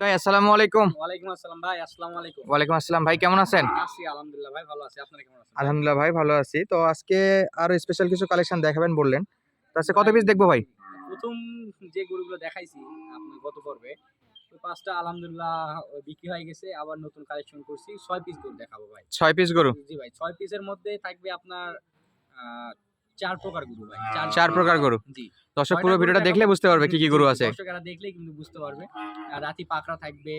ভাই আসসালামু আলাইকুম। ওয়ালাইকুম আসসালাম ভাই আসসালামু আলাইকুম। ওয়ালাইকুম আসসালাম ভাই কেমন আছেন? আছি আলহামদুলিল্লাহ ভাই ভালো আছি। আপনারা কেমন আছেন? আলহামদুলিল্লাহ ভাই ভালো আছি। তো আজকে আরও স্পেশাল কিছু কালেকশন দেখাবেন বললেন। তো আজকে কত পিস দেখব ভাই? প্রথম যে গরুগুলো দেখাইছি আপনার গত পর্বে ওই পাঁচটা আলহামদুলিল্লাহ বিক্রি হয়ে গেছে আবার নতুন কালেকশন করছি। ছয় পিস গরু দেখাবো ভাই। ছয় পিস গরু? জি ভাই ছয় পিসের মধ্যে থাকবে আপনার চার প্রকার গরু ভাই। চার প্রকার গরু। জি। দর্শক পুরো ভিডিওটা দেখলে বুঝতে পারবে কি কি গরু আছে। দর্শকেরা দেখলেই কিন্তু বুঝতে পারবে। আর রাতি পাকড়া থাকবে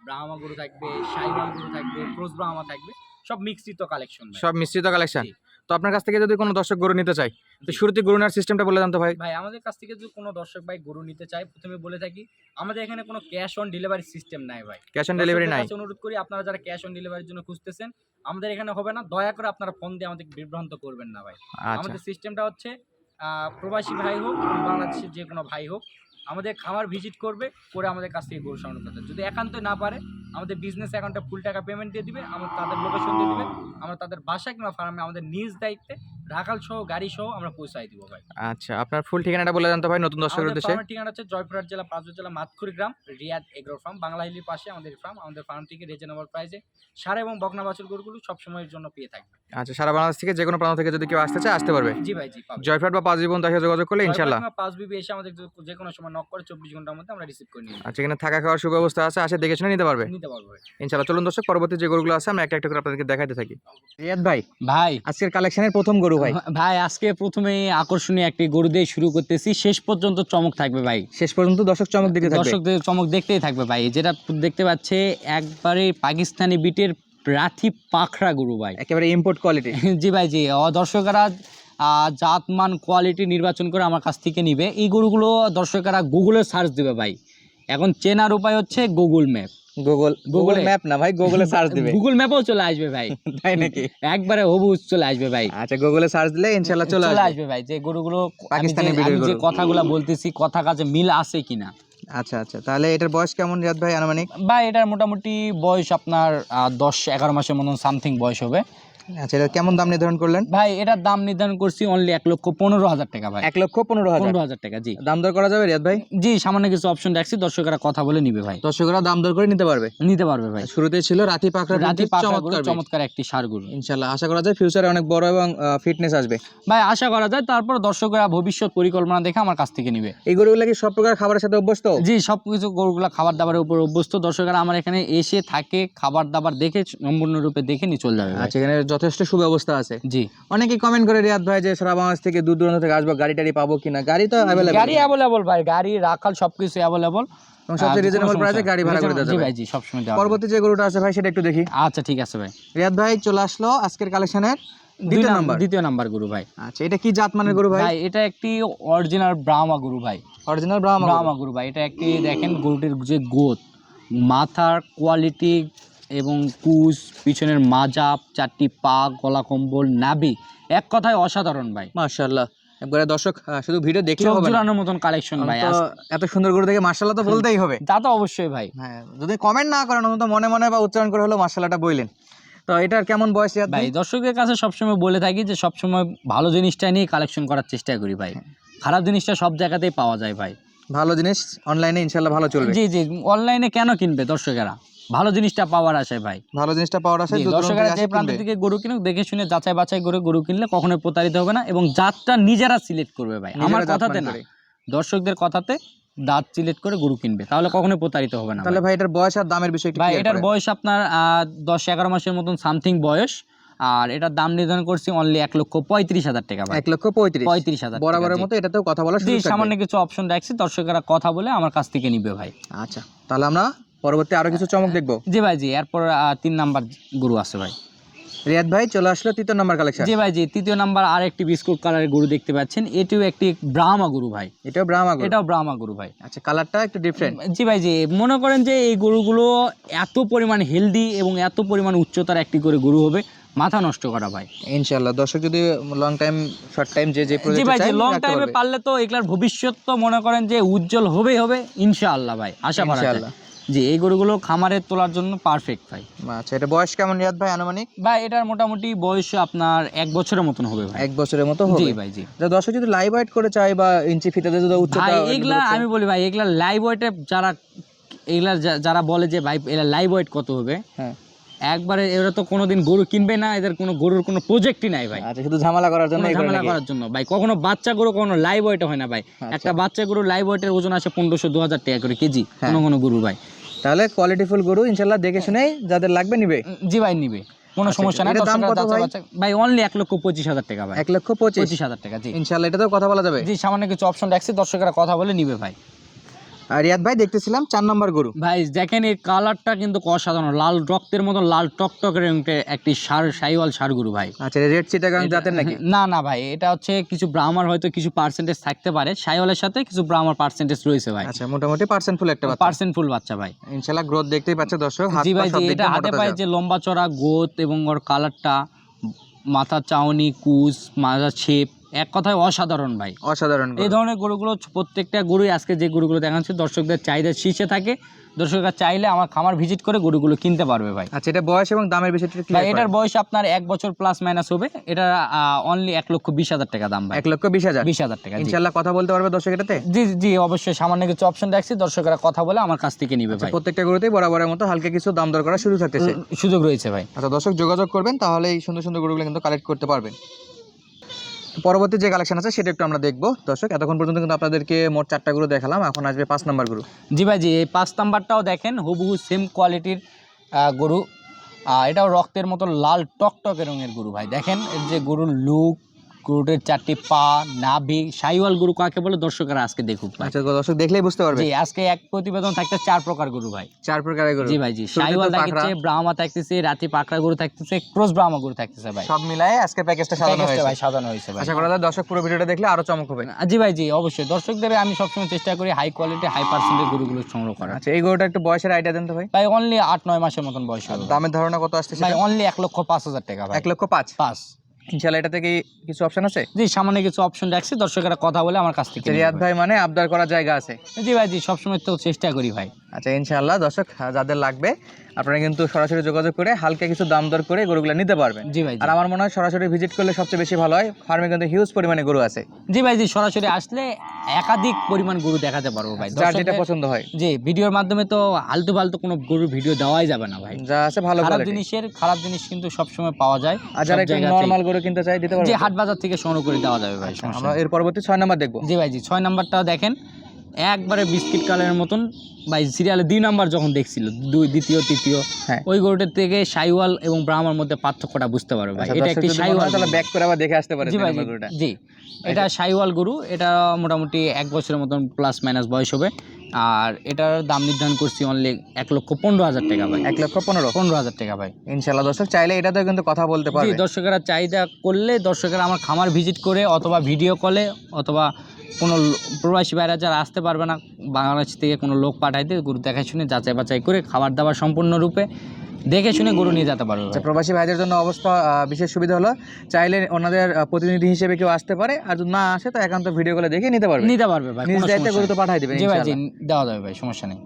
ব্রাহ্মা গরু থাকবে সাইবাল গরু থাকবে ক্রোস ব্রাহ্মা থাকবে সব মিশ্রিত কালেকশন সব মিশ্রিত কালেকশন। তো আপনার কাছ থেকে যদি কোনো দর্শক গরু নিতে চাই তো শুরুতে গরু নেওয়ার সিস্টেমটা বলে জানতো ভাই। ভাই আমাদের কাছ থেকে যদি কোনো দর্শক ভাই গরু নিতে চায় প্রথমে বলে থাকি আমাদের এখানে কোনো ক্যাশ অন ডেলিভারি সিস্টেম নাই ভাই। ক্যাশ অন ডেলিভারি নাই। অনুরোধ করি আপনারা যারা ক্যাশ অন ডেলিভারির জন্য খুঁজতেছেন আমাদের এখানে হবে না দয়া করে আপনারা ফোন দিয়ে আমাদের বিভ্রান্ত করবেন না ভাই। আচ্ছা। আমাদের সিস্টেমটা হচ্ছে আহ, প্রবাসী ভাই হোক বাংলাদেশের যে কোনো ভাই হোক আমাদের খামার ভিজিট করবে, করে আমাদের কাছ থেকে গরু সংগ্রহ করতে যদি একান্ত না পারে, আমাদের বিজনেস অ্যাকাউন্টে ফুল টাকা পেমেন্ট দিয়ে দিবে, আমরা তাদের লোকেশন দিয়ে দিবে, আমরা তাদের বাসা কিংবা ফার্মে আমাদের নিজ দায়িত্বে রাখাল সহ গাড়ি সহ আমরা পৌঁছাই দিব ভাই। আচ্ছা আপনার ফুল ঠিকানাটা বলে জানতো ভাই নতুন দর্শকের উদ্দেশ্যে। ফার্মের ঠিকানা হচ্ছে জয়পুরহাট জেলা পাঁচজন জেলা মাতকুড়ি গ্রাম রিয়াদ এগ্রো ফার্ম বাংলাহিলির পাশে আমাদের ফার্ম আমাদের ফার্ম থেকে রিজনেবল প্রাইসে সার এবং বকনা বাছুর গরুগুলো সবসময়ের জন্য পেয়ে থাকবে। আচ্ছা সারা বাংলাদেশ থেকে যে কোনো প্রান্ত থেকে যদি কেউ আসতে চায় আসতে পারবে। জি ভাই জি জয়ফ্রাট বা পাঁচ জীবন তার সাথে যোগাযোগ করলে ইনশাল্লাহ জয়পুরহাট কিংবা পাঁচ বিবি এসে আমাদের যে- কোনো সময় নক করে চব্বিশ ঘণ্টার মধ্যে আমরা রিসিভ করে নিয়ে আচ্ছা এখানে থাকা খাওয়ার সুব্যবস্থা আছে আসে দেখে শুনে নিতে পারবে। নিতে পারব ভাই। ইনশাল্লাহ চলুন দর্শক পরবর্তী যে গরুগুলো আছে আমরা একটা একটা করে আপনাদেরকে দেখাতে থাকি। রিয়াদ ভাই ভাই। আজকের কালেকশনের প্রথম গরু ভাই? ভাই আজকে প্রথমে আকর্ষণীয় একটি গরু দিয়ে শুরু করতেছি। শেষ পর্যন্ত চমক থাকবে ভাই। শেষ পর্যন্ত দর্শক চমক দিতে থাকবে। দর্শকদের চমক দেখতেই থাকবে ভাই। যেটা দেখতে পাচ্ছে একবারে পাকিস্তানি বিটের রাথি পাখরা গরু ভাই। একেবারে ইম্পোর্ট কোয়ালিটি জি ভাই জি। দর্শকেরা জাতমান কোয়ালিটি নির্বাচন করে আমার কাছ থেকে নিবে। এই গরুগুলো দর্শকেরা গুগলে সার্চ দিবে ভাই। এখন চেনার উপায় হচ্ছে Google map Google Google map না ভাই গুগলে সার্চ দিবে। গুগল ম্যাপও চলে আসবে ভাই। তাই নাকি? একবারে হবু চলে আসবে ভাই। আচ্ছা গুগলে সার্চ দিলে ইনশাল্লাহ চলে আসবে। আসবে ভাই যে গরুগুলো পাকিস্তানি breed-এর যে কথাগুলো বলতেছি কথা কাজে মিল আছে কিনা? আচ্ছা আচ্ছা তাহলে এটার বয়স কেমন রিয়াদ ভাই আনুমানিক? ভাই এটার মোটামুটি বয়স আপনার দশ এগারো মাসের মতন সামথিং বয়স হবে। আচ্ছা এটা কেমন দাম নির্ধারণ করলেন? ভাই এটার দাম নির্ধারণ করছি অনলি এক লক্ষ পনেরো হাজার টাকা ভাই। এক লক্ষ পনেরো হাজার। পনেরো হাজার টাকা জি। দাম দর করা যাবে রিয়াদ ভাই? জি সামান্য কিছু অপশন রাখছি দর্শকেরা কথা বলে নিবে ভাই। দর্শকরা দাম দর করে নিতে পারবে? নিতে পারবে ভাই। শুরুতে ছিল রাতি পাকড়া রাতি চমৎকার একটি সার গরু ইনশাল্লাহ আশা করা যায় ফিউচারে অনেক বড় এবং ফিটনেস আসবে। ভাই আশা করা যায় তারপর দর্শকরা ভবিষ্যৎ পরিকল্পনা দেখে আমার কাছ থেকে নিবে। এই গরুগুলো কি সব প্রকার খাবারের সাথে অভ্যস্ত? জি সবকিছু গরুগুলা খাবার দাবারের উপর অভ্যস্ত। দর্শকরা আমার এখানে এসে থাকে খাবার দাবার দেখে সম্পূর্ণরূপে দেখে নিয়ে চলে যাবে আচ্ছা এখানে যথেষ্ট সুব্যবস্থা আছে। জি। অনেকেই কমেন্ট করে রিয়াদ ভাই যে সারা বাংলাদেশ থেকে দূর দূরান্ত থেকে আসব গাড়ি টাড়ি পাবো কিনা? গাড়ি তো অ্যাভেলেবল গাড়ি অ্যাভেলেবল ভাই গাড়ি রাখাল সবকিছু অ্যাভেলেবল এবং সবচেয়ে রিজনেবল প্রাইসে গাড়ি ভাড়া করে দেওয়া যাবে। ভাই জি সবসময় দেওয়া পরবর্তী যে গরুটা আছে ভাই সেটা একটু দেখি। আচ্ছা ঠিক আছে ভাই। রিয়াদ ভাই চলে আসলো আজকের কালেকশনের দুই দ্বিতীয় নাম্বার দ্বিতীয় নাম্বার গরু ভাই। আচ্ছা এটা কি জাত মানের গরু ভাই? ভাই এটা একটি অরিজিনাল ব্রাহ্মা গরু ভাই। অরিজিনাল ব্রাহ্মা গরু। ব্রাহ্মা গরু ভাই এটা একটি দেখেন গরুটির যে গোত মাথার কোয়ালিটি এবং কুশ পিছনের মাজাপ চারটি পা গলা কম্বল নাভি। এক কথায় অসাধারণ ভাই। মাশাআল্লাহ। একবারে দর্শক শুধু ভিডিও দেখলে হবে মতন কালেকশন ভাই এত সুন্দর গরু দেখে মাশাআল্লাহ তো বলতেই হবে। তা তো অবশ্যই ভাই। হ্যাঁ যদি কমেন্ট না করেন অন্তত মনে মনে বা উচ্চারণ করে হলো মাশাআল্লাহটা বইলেন তো এটার কেমন বয়স ভাই ভাই? দর্শকের কাছে সবসময় বলে থাকি যে সবসময় ভালো জিনিসটা নিয়ে কালেকশন করার চেষ্টা করি ভাই। খারাপ জিনিসটা সব জায়গাতেই পাওয়া যায় ভাই। ভালো জিনিস অনলাইনে ইনশাল্লাহ ভালো চলবে। জি জি অনলাইনে কেন কিনবে দর্শকেরা? ভালো জিনিসটা পাওয়ার আশায় ভাই। ভালো জিনিসটা পাওয়ার দর্শকেরা যে প্রান্ত থেকে গরু কিনুক দেখে শুনে যাচাই বাছাই করে গরু কিনলে কখনোই প্রতারিত হবে না এবং জাতটা নিজেরা সিলেক্ট করবে ভাই। আমার কথাতে না। দর্শকদের কথাতে দাঁত সিলেক্ট করে গরু কিনবে তাহলে কখনোই প্রতারিত হবে না তাহলে ভাই। এটার বয়স আর দামের বিষয় ভাই এটার বয়স আপনার দশ এগারো মাসের মতন সামথিং বয়স। আর এটার দাম নির্ধারণ করছি অনলি এক লক্ষ পঁয়ত্রিশ হাজার টাকা ভাই। এক লক্ষ পঁয়ত্রিশ। পঁয়ত্রিশ হাজার বরাবরের মতো এটাতেও কথা বলার জি সামান্য কিছু অপশন রাখছি দর্শকেরা কথা বলে আমার কাছ থেকে নিবে ভাই। আচ্ছা তাহলে আমরা পরবর্তী আরও কিছু চমক দেখব? জি ভাই জি। এরপর তিন নাম্বার গরু আছে ভাই। রিয়াদ ভাই চলে আসলো তৃতীয় নম্বর কালেকশন জি ভাই জি। তৃতীয় নাম্বার আর একটি বিস্কুট কালারের গরু দেখতে পাচ্ছেন। এটিও একটি ব্রাহ্মা গরু ভাই। এটাও ব্রাহ্মা গরু। এটাও ব্রাহ্মা গরু ভাই। আচ্ছা কালারটা একটু ডিফারেন্ট জি ভাই জি। মনে করেন যে এই গরুগুলো এত পরিমাণ হেলদি এবং এত পরিমাণ উচ্চতার একটি করে গরু হবে মাথা নষ্ট করা ভাই। ইনশাআল্লাহ। দর্শক যদি লং টাইম শর্ট টাইম যে যে জি ভাই জি। লং টাইমে পারলে তো এগুলার ভবিষ্যৎ তো মনে করেন যে উজ্জ্বল হবেই হবে ইনশাআল্লাহ ভাই। আশা করা যায়। ইনশাআল্লাহ। জি এই গরুগুলো খামারে তোলার জন্য পারফেক্ট ভাই। আচ্ছা এটা বয়স কেমন রিয়াদ ভাই আনুমানিক? ভাই এটার মোটামুটি বয়স আপনার এক বছরের মতন হবে ভাই। এক বছরের মতো জি হবে ভাই জি। যা দর্শক যদি লাইভ ওয়েট করে চাই বা ইঞ্চি ফিতাতে যদি উচ্চতা ভাই এগুলা আমি বলি ভাই এগুলা লাইভ ওয়েটে যারা এগুলা যারা বলে যে ভাই এরা লাইভ ওয়েট কত হবে? হ্যাঁ। একবারে এরা তো কোনোদিন গরু কিনবে না এদের কোনো গরুর কোনো প্রজেক্টই নাই ভাই। আচ্ছা শুধু ঝামেলা করার জন্য ঝামেলা করার জন্য ভাই কখনো বাচ্চা গরু কখনো লাইভ ওয়েট হয় না ভাই। আচ্ছা। একটা বাচ্চা গরু লাইভ ওয়েটের ওজন আসে পনেরোশো দু হাজার টাকা করে কেজি হ্যাঁ। কোনো কোনো গরু ভাই। তাহলে কোয়ালিটিফুল গরু ইনশাল্লাহ দেখে শুনেই যাদের লাগবে নিবে। জি ভাই নিবে। কোনো আচ্ছা, সমস্যা নেই দাম কত ভাই? ভাই অনলি এক লক্ষ পঁচিশ হাজার টাকা ভাই। এক লক্ষ পঁচিশ। হাজার টাকা জি। ইনশাল্লাহ এটা তো কথা বলা যাবে। জি সামান্য কিছু অপশন রাখছি দর্শকেরা কথা বলে নিবে ভাই। রিয়াদ ভাই দেখতেছিলাম চার নম্বর গরু। ভাই দেখেন এই কালারটা কিন্তু অসাধারণ লাল রক্তের মতো লাল টকটকের একটা একটি সার সাইওয়াল সার গরু ভাই। আচ্ছা রেড চিটাগাং জাতের নাকি? না না ভাই এটা হচ্ছে কিছু ব্রাহ্মার হয়তো কিছু পার্সেন্টেজ থাকতে পারে সাইওয়ালের সাথে কিছু ব্রাহ্মার পার্সেন্টেজ রয়েছে ভাই। আচ্ছা মোটামুটি পার্সেন্ট ফুল একটা বাচ্চা। পার্সেন্ট ফুল বাচ্চা ভাই। ইনশাল্লাহ গ্রোথ দেখতেই পাচ্ছে দর্শক হাত জি পা ভাই এটা হাতে পায়ে। যে লম্বা চড়া গোত এবং ওর কালারটা মাথা চাউনি কুচ মাজা ছেপ এক কথায় অসাধারণ ভাই। অসাধারণ এই গরু। ধরনের গরুগুলো প্রত্যেকটা গরুই আজকে যে গরুগুলো দেখাচ্ছি দর্শকদের চাহিদা শীর্ষে থাকে। দর্শকরা চাইলে আমার খামার ভিজিট করে গরুগুলো কিনতে পারবে ভাই। আচ্ছা এটা বয়স এবং দামের বিষয়টা ভাই এটার। বয়স আপনার এক বছর প্লাস মাইনাস হবে। এটা অনলি এক লক্ষ বিশ হাজার টাকা দাম ভাই। এক লক্ষ বিশ হাজার? বিশ হাজার টাকা। ইনশাল্লাহ কথা বলতে পারবে দর্শক এটাতে? জি জি অবশ্যই। সামান্য কিছু অপশন রাখছি। দর্শকরা কথা বলে আমার কাছ থেকে নিবে আচ্ছা, ভাই। প্রত্যেকটা গরুতেই বরাবরের মতো হালকা কিছু দাম দর করা শুরু থাকতেছে। সুযোগ রয়েছে ভাই। আচ্ছা দর্শক যোগাযোগ করবেন তাহলে এই সুন্দর সুন্দর গরুগুলো কিন্তু কালেক্ট করতে পারবেন। পরবর্তী যে কালেকশন আছে, সেটা একটু আমরা দেখব। দর্শক, এতক্ষণ পর্যন্ত কিন্তু আপনাদেরকে মোট চারটা গরু দেখালাম, এখন আসবে পাঁচ নাম্বার গরু। জি ভাই, জি, এই পাঁচ নাম্বারটাও দেখেন, হুবহু সেম কোয়ালিটির গরু। এটাও রক্তের মতো লাল টকটকে রঙের গরু ভাই। দেখেন যে গরুর লুক গরুটের চারটি পা নাভি সাইওয়াল গরু কাকে বলে? দর্শকরা আজকে দেখুক আচ্ছা দর্শক দেখলেই বুঝতে পারবে। জি আজকে এক প্রতিবেদন থাকতে চার প্রকার গরু ভাই। চার প্রকারের গরু। জি ভাই জি সাইওয়াল। থাকছে ব্রাহ্মা থাকতেছে রাতি পাকড়া গরু থাকতেছে ক্রস ব্রাহ্মা গরু থাকতেছে ভাই। সব মিলায়ে আজকে প্যাকেজটা সাজানো হয়েছে। ভাই সাজানো হয়েছে ভাই। আশা করা যায় দর্শক পুরো ভিডিওটা দেখলে আরও চমক হবে জি ভাই জি অবশ্যই। দর্শকদের আমি সবসময় চেষ্টা করি হাই কোয়ালিটি হাই পার্সেন্টের গরুগুলো সংগ্রহ করা আচ্ছা এই গরুটা একটু বয়সের আইডিয়া দেন তো ভাই। ভাই অনলি আট নয় মাসের মতন বয়স হবে দামের ধারণা কত আসছে ভাই অনলি এক লক্ষ পাঁচ হাজার টাকা ভাই। এক লক্ষ পাঁচ? পাঁচ। ইনশাল্লাহ এটা থেকে কিছু অপশন আছে? জি সামান্য কিছু অপশন রাখছি দর্শকেরা কথা বলে আমার কাছ থেকে আচ্ছা, রিয়াদ ভাই মানে আবদার করার জায়গা আছে? জি ভাই জি সবসময় তো চেষ্টা করি ভাই। আচ্ছা ইনশাআল্লাহ। দর্শক যাদের লাগবে আপনারা কিন্তু সরাসরি যোগাযোগ করে হালকা কিছু দাম দর করে গরুগুলো নিতে পারবেন। জি ভাই আর আমার মনে হয় সরাসরি ভিজিট করলে সবচেয়ে বেশি ভালো হয়। ফার্মে কিন্তু হিউজ পরিমাণে গরু আছে। জি ভাই জি সরাসরি আসলে একাধিক পরিমাণ গরু দেখাতে পারব ভাই। যার যেটা পছন্দ হয়। জি ভিডিওর মাধ্যমে তো আলতু ফালতু কোনো গরুর ভিডিও দেওয়াই যাবে না ভাই। যা আছে ভালো খারাপ জিনিসের খারাপ জিনিস কিন্তু সবসময় পাওয়া যায়। আর যারা একটু। নর্মাল গরু কিনতে চাই দিতে পারব। তো? হাট বাজার থেকে সংগ্রহ করে দেওয়া যাবে ভাই আচ্ছা, আমরা এর পরবর্তী ছয় নাম্বার দেখব। জি ভাই জি ছয় নাম্বারটাও দেখেন। একবারে বিস্কিট কালারের মতন ভাই সিরিয়ালে দুই নাম্বার যখন দেখছিল দুই দ্বিতীয় তৃতীয় হ্যাঁ। ওই গরুটার থেকে সাইওয়াল এবং ব্রাহ্মার মধ্যে পার্থক্যটা বুঝতে পারবে ভাই। আচ্ছা, এটা একটি সাইওয়াল তাহলে ব্যাক করে আবার দেখে আসতে পারে জি ভাই জি, এটা সাইওয়াল গরু এটা মোটামুটি এক বছরের মতন প্লাস মাইনাস বয়স হবে। আর এটার দাম নির্ধারণ করছি অনলি এক লক্ষ পনেরো হাজার টাকা ভাই। এক লক্ষ পনেরো। পনেরো হাজার টাকা ভাই। ইনশাল্লাহ দর্শক চাইলে এটাতেও কিন্তু কথা বলতে পারি দর্শকেরা চাহিদা করলে দর্শকেরা আমার খামার ভিজিট করে অথবা ভিডিও কলে অথবা কোনো প্রবাসী বাইরে যারা আসতে পারবে না বাংলাদেশ থেকে কোনো লোক পাঠাইতে গরু দেখাই শুনে যাচাই বাছাই করে খাবার দাবার সম্পূর্ণরূপে দেখে শুনে গরু নিয়ে যেতে পারবে আচ্ছা প্রবাসী ভাইদের জন্য অবস্থা বিশেষ সুবিধা হলো চাইলে ওনাদের প্রতিনিধি হিসেবে কেউ আসতে পারে আর যদি না আসে তো একান্ত ভিডিও কলে দেখে নিতে পারবে। নিতে পারবে ভাই নিজ দায়িত্বে গরু তো পাঠাই দিবেন জি ভাই জি দেওয়া যাবে ভাই সমস্যা নেই।